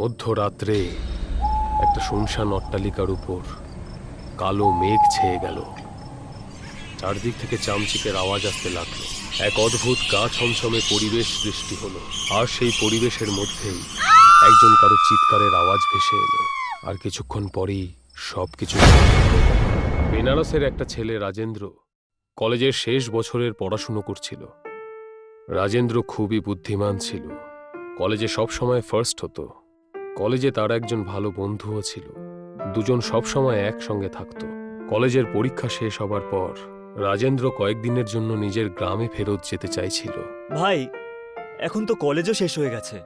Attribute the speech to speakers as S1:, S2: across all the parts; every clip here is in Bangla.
S1: মধ্যরাত্রে একটা শুনশান অট্টালিকার উপর কালো মেঘ ছেয়ে গেল। চারদিক থেকে চামচিকের আওয়াজ আসতে লাগল। এক অদ্ভুত গা ছমছমে পরিবেশ সৃষ্টি হলো, আর সেই পরিবেশের মধ্যেই একজন কারও চিৎকারের আওয়াজ ভেসে এলো, আর কিছুক্ষণ পরেই হয়ে গেল। বেনারসের একটা ছেলে রাজেন্দ্র কলেজের শেষ বছরের পড়াশুনো করছিল। রাজেন্দ্র খুবই বুদ্ধিমান ছিল, কলেজে সবসময় ফার্স্ট হতো। কলেজে তার একজন ভালো বন্ধুও ছিল। দুজন সবসময় একসঙ্গে থাকতো। কলেজের পরীক্ষা শেষ হবার পর রাজেন্দ্র কয়েকদিনের জন্য নিজের গ্রামে ফেরত যেতে চাইছিল।
S2: ভাই এখন তো কলেজও শেষ হয়ে গেছে।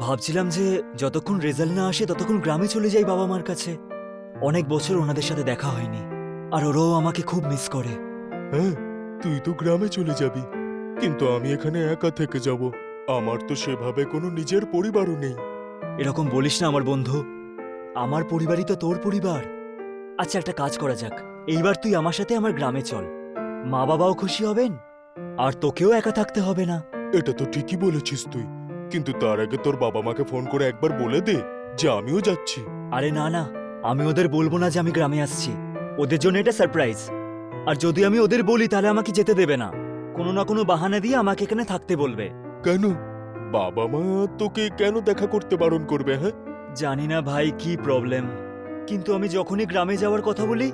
S2: ভাবছিলাম যে যতক্ষণ রেজাল্ট না আসে ততক্ষণ গ্রামে চলে যাই বাবা মার কাছে। অনেক বছর ওনাদের সাথে দেখা হয়নি। আর ওরাও আমাকে খুব মিস করে।
S3: হ্যাঁ তুই তো গ্রামে চলে যাবি। কিন্তু আমি এখানে একা থেকে যাব। আমার তো সেভাবে কোনো নিজের পরিবারও নেই।
S2: এরকম বলিস না আমার বন্ধু। আমার পরিবারই তো তোর পরিবার। আচ্ছা একটা কাজ করা যাক। এইবার তুই আমার সাথে আমার গ্রামে চল। মা বাবাও খুশি হবেন আর তোকেও একা থাকতে হবে না।
S3: এটা তো ঠিকই বলেছিস তুই কিন্তু তার আগে তোর বাবা মাকে ফোন করে একবার বলে দে যে আমিও যাচ্ছি।
S2: আরে না না আমি ওদের বলব না যে আমি গ্রামে আসছি। ওদের জন্য এটা সারপ্রাইজ আর যদি আমি ওদের বলি তাহলে আমাকে যেতে দেবে না। কোনো না কোনো বাহানা দিয়ে আমাকে এখানে থাকতে বলবে।
S3: কেন? বাবা মা তোকে কেন দেখা করতে বারণ করবে হ্যাঁ?
S2: জানি না ভাই কি প্রবলেম কিন্তু আমি যখনই গ্রামে যাওয়ার কথা বলি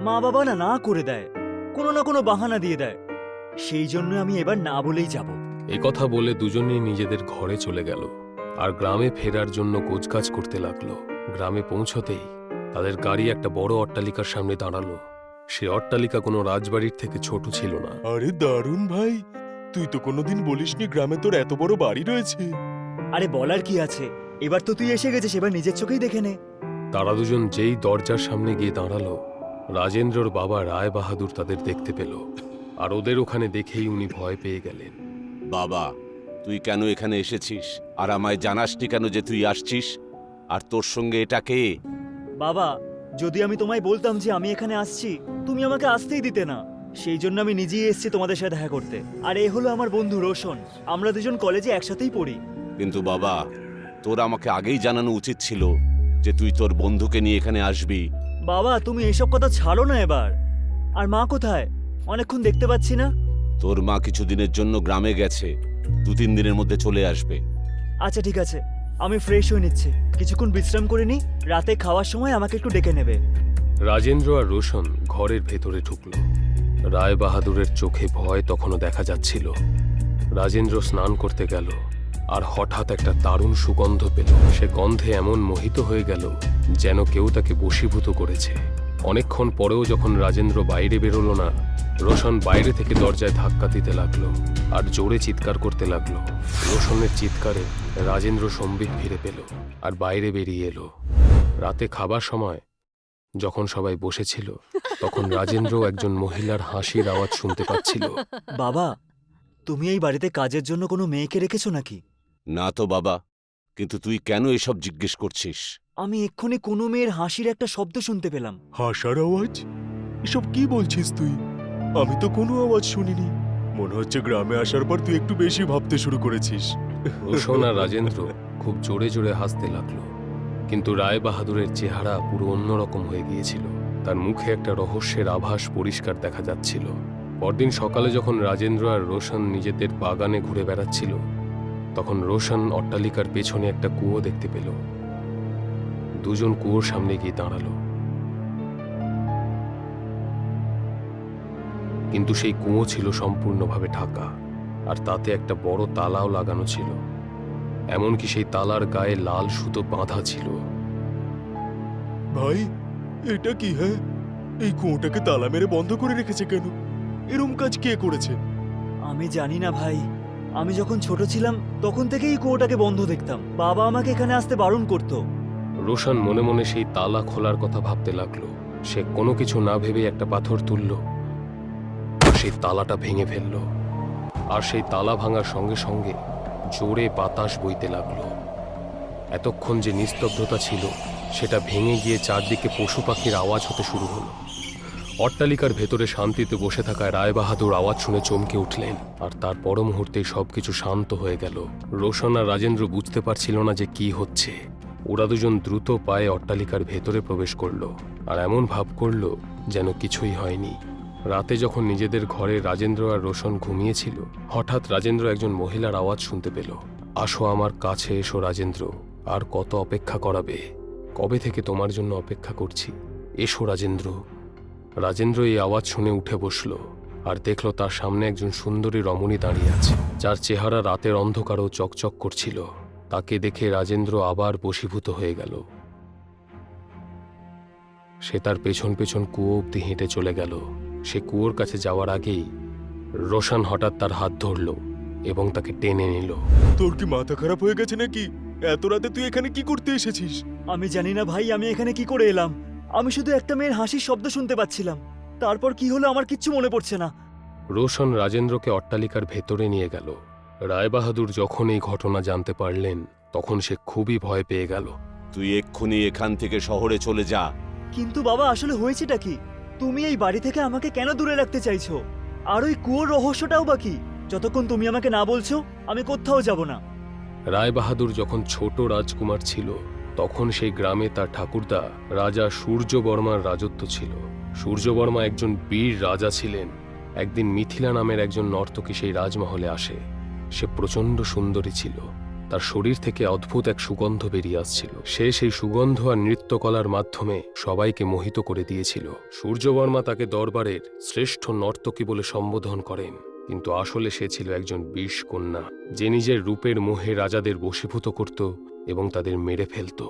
S2: মা বাবা না না করে দেয় কোনো না কোনো বাহানা দিয়ে দেয়। সেই জন্য আমি এবার না বলেই যাব।
S1: এই কথা বলে দুজনেই নিজেদের ঘরে চলে গেল। আর গ্রামে ফেরার জন্য কোচকাজ করতে লাগল। গ্রামে পৌঁছতেই তাদের গাড়ি একটা বড় অট্টালিকার সামনে দাঁড়াল। সে অট্টালিকা কোনো রাজবাড়ির থেকে ছোট ছিল না।
S3: আরে দারুণ ভাই! তুই তো কোনোদিন বলিসনি গ্রামে তোর এত বড় বাড়ি রয়েছে।
S2: আরে বলার কি আছে? এবার তো তুই এসে গেছিস এবার নিজের চোখেই দেখে নে।
S1: তারা দুজন যেই দরজার সামনে গিয়ে দাঁড়াল রাজেন্দ্রর বাবা রায় বাহাদুর তাদের দেখতে পেল। আর ওদের ওখানে দেখেই উনি ভয় পেয়ে গেলেন।
S4: বাবা তুই কেন এখানে এসেছিস? আর আমায় জানাসনি কেন যে তুই আসছিস? আর তোর সঙ্গে এটা কে?
S2: বাবা যদি আমি তোমায় বলতাম যে আমি এখানে আসছি তুমি আমাকে আসতেই দিতে না। সেই জন্য আমি নিজেই এসেছি তোমাদের সাথে দেখা করতে। আর এ হলো আমার বন্ধু রোশন। আমরা দুজন কলেজে একসাথেই পড়ি।
S4: কিন্তু বাবা তোর আমাকে আগেই জানানো উচিত ছিল যে তুই তোর বন্ধুকে নিয়ে এখানে আসবি।
S2: বাবা তুমি এসব কথা ছাড়ো না এবার। আর মা কোথায়? অনেকক্ষণ দেখতে পাচ্ছি না।
S4: তোর মা কিছুদিনের জন্য গ্রামে গেছে। দু তিন দিনের মধ্যে চলে আসবে।
S2: আচ্ছা ঠিক আছে। আমি ফ্রেশ হয়ে নিচ্ছি। কিছুক্ষণ বিশ্রাম করে নি। রাতে খাওয়ার সময় আমাকে একটু ডেকে নেবে।
S1: রাজেন্দ্র আর রোশন ঘরের ভেতরে ঢুকল। রায় বাহাদুরের চোখে ভয় তখনও দেখা যাচ্ছিল। রাজেন্দ্র স্নান করতে গেল, আর হঠাৎ একটা দারুণ সুগন্ধ পেল। সে গন্ধে এমন মোহিত হয়ে গেল যেন কেউ তাকে বশীভূত করেছে। অনেকক্ষণ পরেও যখন রাজেন্দ্র বাইরে বেরোলো না, রোশন বাইরে থেকে দরজায় ধাক্কা দিতে লাগল আর জোরে চিৎকার করতে লাগল। রোশনের চিৎকারে রাজেন্দ্র সম্বিত ফিরে পেল আর বাইরে বেরিয়ে এলো। রাতে খাবার সময় যখন সবাই বসেছিল তখন রাজেন্দ্র একজন মহিলার হাসির আওয়াজ শুনতে পাচ্ছিল।
S2: বাবা তুমি এই বাড়িতে কাজের জন্য কোনো মেয়েকে রেখেছো নাকি?
S4: না তো বাবা কিন্তু তুই কেন এসব জিজ্ঞেস করছিস?
S2: আমি এক্ষুনি কোনো মেয়ের হাসির একটা শব্দ শুনতে পেলাম।
S3: হাসার আওয়াজ? এসব কি বলছিস তুই? আমি তো কোনো আওয়াজ শুনিনি। মনে হচ্ছে গ্রামে আসার পর তুই একটু বেশি ভাবতে শুরু করেছিস।
S1: রোশন আর রাজেন্দ্র খুব জোরে জোরে হাসতে লাগল। কিন্তু রায় বাহাদুরের চেহারা পুরো অন্যরকম হয়ে গিয়েছিল। তার মুখে একটা রহস্যের আভাস পরিষ্কার দেখা যাচ্ছিল। পরদিন সকালে যখন রাজেন্দ্র আর রোশন নিজেদের বাগানে ঘুরে বেড়াচ্ছিল, তখন রোশন অট্টালিকার পেছনে একটা কুয়ো দেখতে পেল। দুজন কুয়োর সামনে গিয়ে দাঁড়াল। কিন্তু সেই কুয়ো ছিল সম্পূর্ণভাবে ঢাকা, আর তাতে একটা বড় তালাও লাগানো ছিল। এমনকি সেই তালার গায়ে লাল সুতো বাঁধা ছিল।
S3: ভাই এটা কি হ্যাঁ? এই কুয়োটাকে তালা মেরে বন্ধ করে রেখেছে কেন? এরম কাজ কে করেছে?
S2: আমি জানি না ভাই। আমি যখন ছোট ছিলাম তখন থেকেই এই কুয়োটাকে বন্ধ দেখতাম। বাবা আমাকে এখানে আসতে বারণ করতো।
S1: রোশন মনে মনে সেই তালা খোলার কথা ভাবতে লাগল। সে কোনো কিছু না ভেবে একটা পাথর তুলল। সেই তালাটা ভেঙে ফেলল। আর সেই তালা ভাঙার সঙ্গে সঙ্গে জোরে বাতাস বইতে লাগল। এতক্ষণ যে নিস্তব্ধতা ছিল, সেটা ভেঙে গিয়ে চারদিকে পশু পাখির আওয়াজ হতে শুরু হলো। অট্টালিকার ভেতরে শান্তিতে বসে থাকা রায়বাহাদুর আওয়াজ শুনে চমকে উঠলেন, আর তার পর মুহূর্তেই সবকিছু শান্ত হয়ে গেল। রোশন আর রাজেন্দ্র বুঝতে পারছিল না যে কি হচ্ছে। ওরা দুজন দ্রুত পায়ে অট্টালিকার ভেতরে প্রবেশ করল, আর এমন ভাব করল যেন কিছুই হয়নি। রাতে যখন নিজেদের ঘরে রাজেন্দ্র আর রোশন ঘুমিয়েছিল, হঠাৎ রাজেন্দ্র একজন মহিলার আওয়াজ শুনতে পেল। আসো আমার কাছে এসো রাজেন্দ্র, আর কত অপেক্ষা করাবে? কবে থেকে তোমার জন্য অপেক্ষা করছি? এসো রাজেন্দ্র। রাজেন্দ্র এই আওয়াজ শুনে উঠে বসল, আর দেখল তার সামনে একজন সুন্দরী রমণী দাঁড়িয়ে আছে, যার চেহারা রাতের অন্ধকারও চকচক করছিল। তাকে দেখে রাজেন্দ্র আবার বশীভূত হয়ে গেল। সে তার পেছন পেছন কুয়ো অব্দি হেঁটে চলে গেল। সে কুয়োর কাছে যাওয়ার আগেই রোশন হঠাৎ তার হাত ধরল এবং তাকে টেনে নিল।
S3: তোর কি মাথা খারাপ হয়ে গেছে নাকি? এত রাতে তুই এখানে কি করতে এসেছিস?
S2: আমি জানি না ভাই আমি এখানে কি করে এলাম। আমি শুধু একটা মেয়ের হাসির শব্দ শুনতে পাচ্ছিলাম। তারপর কি হলো আমার কিচ্ছু মনে পড়ছে না।
S1: রোশন রাজেন্দ্রকে অট্টালিকার ভেতরে নিয়ে গেল। রায়বাহাদুর যখন এই ঘটনা জানতে পারলেন তখন সে খুবই ভয় পেয়ে গেল।
S4: তুই এক্ষুনি এখান থেকে শহরে চলে যা।
S2: কিন্তু বাবা আসলে হয়েছেটা কি? তুমি এই বাড়ি থেকে আমাকে কেন দূরে রাখতে চাইছো? আর ওই কুয়োর রহস্যটাও বাকি যতক্ষণ তুমি আমাকে না বলছো, আমি কোথাও যাব না।
S1: রায়বাহাদুর যখন ছোট রাজকুমার ছিল, তখন সেই গ্রামে তার ঠাকুরদা রাজা সূর্যবর্মার রাজত্ব ছিল। সূর্যবর্মা একজন বীর রাজা ছিলেন। একদিন মিথিলা নামের একজন নর্তকী সেই রাজমহলে আসে। সে প্রচণ্ড সুন্দরী ছিল। তার শরীর থেকে অদ্ভুত এক সুগন্ধ বেরিয়ে আসছিল। সে সেই সুগন্ধ আর নৃত্যকলার মাধ্যমে সবাইকে মোহিত করে দিয়েছিল। সূর্যবর্মা তাকে দরবারের শ্রেষ্ঠ নর্তকী বলে সম্বোধন করেন, কিন্তু আসলে সে ছিল একজন বিষ কন্যা, যে নিজের রূপের মোহে রাজাদের বশীভূত করত এবং তাদের মেরে ফেলত।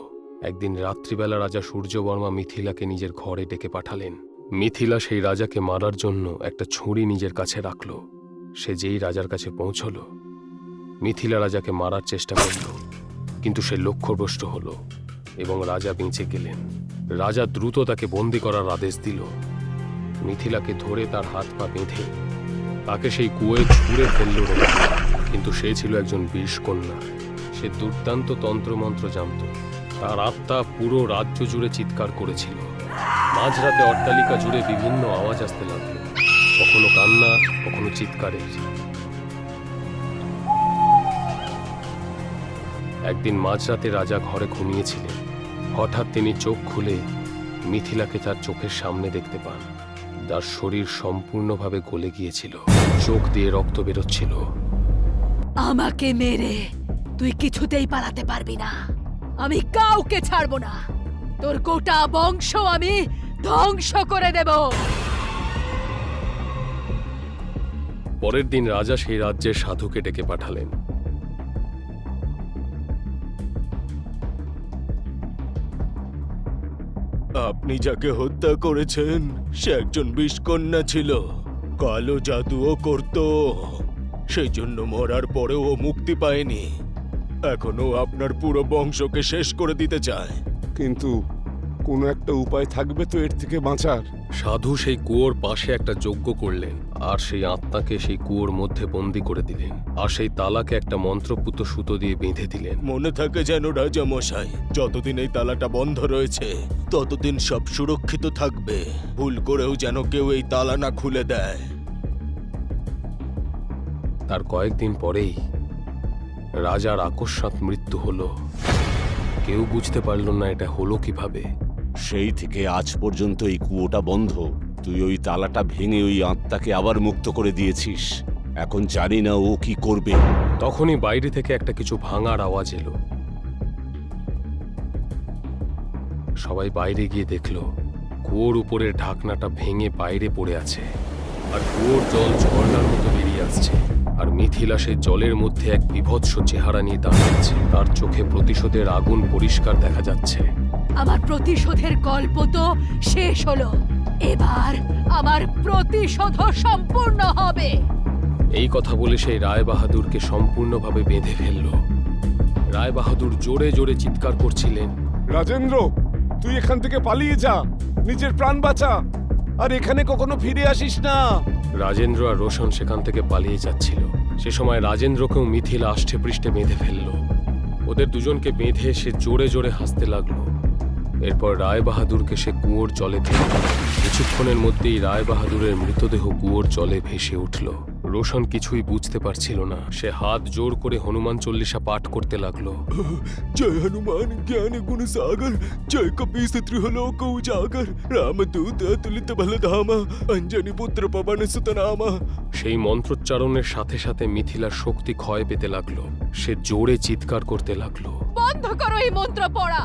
S1: একদিন রাত্রিবেলা রাজা সূর্যবর্মা মিথিলাকে নিজের ঘরে ডেকে পাঠালেন। মিথিলা সেই রাজাকে মারার জন্য একটা ছুরি নিজের কাছে রাখল। সে যেই রাজার কাছে পৌঁছল মিথিলা রাজাকে মারার চেষ্টা করল, কিন্তু সে লক্ষ্যভ্রষ্ট হল এবং রাজা বেঁচে গেলেন। রাজা দ্রুত তাকে বন্দি করার আদেশ দিল। মিথিলাকে ধরে তার হাত পা বেঁধে তাকে সেই কুয়োয় ছুঁড়ে ফেলল কিন্তু সে ছিল একজন বিষ কন্যা। সে দুর্দান্ত তন্ত্রমন্ত্র জানত। তার আত্মা পুরো রাজ্য জুড়ে চিৎকার করেছিল। মাঝরাতে অট্টালিকা জুড়ে বিভিন্ন আওয়াজ আসতে লাগল। কখনো কান্না, কখনো চিৎকারের। একদিন মাঝরাতে রাজা ঘরে ঘুমিয়েছিলেন। হঠাৎ তিনি চোখ খুলে মিথিলাকে তার চোখের সামনে দেখতে পান। তার শরীর সম্পূর্ণভাবে গলে গিয়েছিল। চোখ দিয়ে রক্ত বেরোচ্ছিল।
S5: আমাকে মেরে তুই কিছুতেই পালাতে পারবি না। আমি কাউকে ছাড়বো না। তোর গোটা বংশ আমি ধ্বংস করে দেব।
S1: পরের দিন রাজা সেই রাজ্যের সাধুকে ডেকে পাঠালেন।
S3: আপনি যাকে হত্যা করেছেন, সে একজন বিষকন্যা ছিল। কালো জাদুও করত। সেই জন্য মরার পরেও ও মুক্তি পায়নি। এখনও আপনার পুরো বংশকে শেষ করে দিতে চায়।
S4: কিন্তু কোনো একটা উপায় থাকবে তো এর থেকে বাঁচার।
S1: সাধু সেই কুয়োর পাশে একটা যজ্ঞ করলেন আর সেই আত্মাকে সেই কুয়োর মধ্যে বন্দি করে দিলেন আর সেই তালাকে একটা মন্ত্রপুত সুতো দিয়ে বেঁধে দিলেন।
S3: মনে থাকে যেন রাজা মশাই যতদিন এই তালাটা বন্ধ রয়েছে ততদিন সব সুরক্ষিত থাকবে। ভুল করেও যেন কেউ এই তালা না খুলে দেয়।
S1: তার কয়েকদিন পরেই রাজার আকস্মাৎ মৃত্যু হলো। কেউ বুঝতে পারল না এটা হলো কীভাবে।
S4: সেই থেকে আজ পর্যন্ত এই কুয়োটা বন্ধ। তুই ওই তালাটা ভেঙে ওই আত্মাকে আবার মুক্ত করে দিয়েছিস। এখন জানি না ও কি করবে।
S1: তখনই বাইরে থেকে একটা কিছু ভাঙার আওয়াজ এলো। সবাই বাইরে গিয়ে দেখল, কুয়োর উপরের ঢাকনাটা ভেঙে বাইরে পড়ে আছে। আর কুয়োর জল ঝর্ণার মতো বেরিয়ে আসছে। আর মিথিলা সেই জলের মধ্যে এক বিভৎস চেহারা নিয়ে দাঁড়িয়ে আছে। তার চোখে প্রতিশোধের আগুন পরিষ্কার দেখা যাচ্ছে।
S5: আমার প্রতিশোধের গল্প তো শেষ হলো। এবার আমার প্রতিশোধ সম্পূর্ণ হবে।
S1: এই কথা বলে সেই রায় বাহাদুরকে সম্পূর্ণভাবে বেঁধে ফেলল। রায় বাহাদুর জোরে জোরে চিৎকার করছিলেন।
S6: রাজেন্দ্র তুই এখান থেকে পালিয়ে যা নিজের প্রাণ বাঁচা আর এখানে কখনো ফিরে আসিস না।
S1: রাজেন্দ্র আর রোশন সেখান থেকে পালিয়ে যাচ্ছিল। সে সময় রাজেন্দ্রকেও মিথিল আষ্টে পৃষ্ঠে বেঁধে ফেলল। ওদের দুজনকে বেঁধে সে জোরে জোরে হাসতে লাগল। এরপর রায় বাহাদুরকে সে কুয়োর জলে ফেলে কিছুক্ষণের মধ্যেই রায় বাহাদুরের মৃতদেহ কুয়োর জলে ভেসে উঠল। রোশন কিছুই বুঝতে পারছিল না। সে হাত জোর করে হনুমান চল্লিশা পাঠ করতে লাগল।
S3: জয় হনুমান জ্ঞান গুণ সাগর জয় কপিস ত্রিহলোক উজাগর রামদূত তুলিত ভলধামা অঞ্জনি পুত্র পবন সুতনামা।
S1: সেই মন্ত্রোচ্চারণের সাথে সাথে মিথিলার শক্তি ক্ষয় পেতে লাগল। সে জোরে চিৎকার করতে লাগল।
S5: বন্ধ করো এই মন্ত্র পড়া।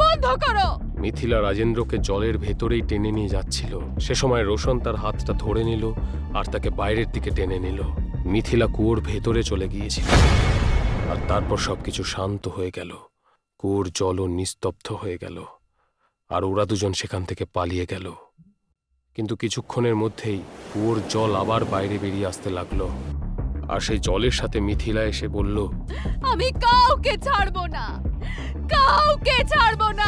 S5: বন্ধ করো।
S1: মিথিলা রাজেন্দ্রকে জলের ভেতরেই টেনে নিয়ে যাচ্ছিল। সে সময় রোশন তার হাতটা ধরে নিল আর তাকে বাইরের দিকে টেনে নিল। মিথিলা কুয়োর ভেতরে চলে গিয়েছিল। আর তারপর সবকিছু শান্ত হয়ে গেল। কুয়োর জলও নিস্তব্ধ হয়ে গেল। আর ওরা দুজন সেখান থেকে পালিয়ে গেল। কিন্তু কিছুক্ষণের মধ্যেই কুয়োর জল আবার বাইরে বেরিয়ে আসতে লাগল। আর সেই জলের সাথে মিথিলা এসে বলল,
S5: আমি কাউকে ছাড়বো না! কাউকে ছাড়বো না!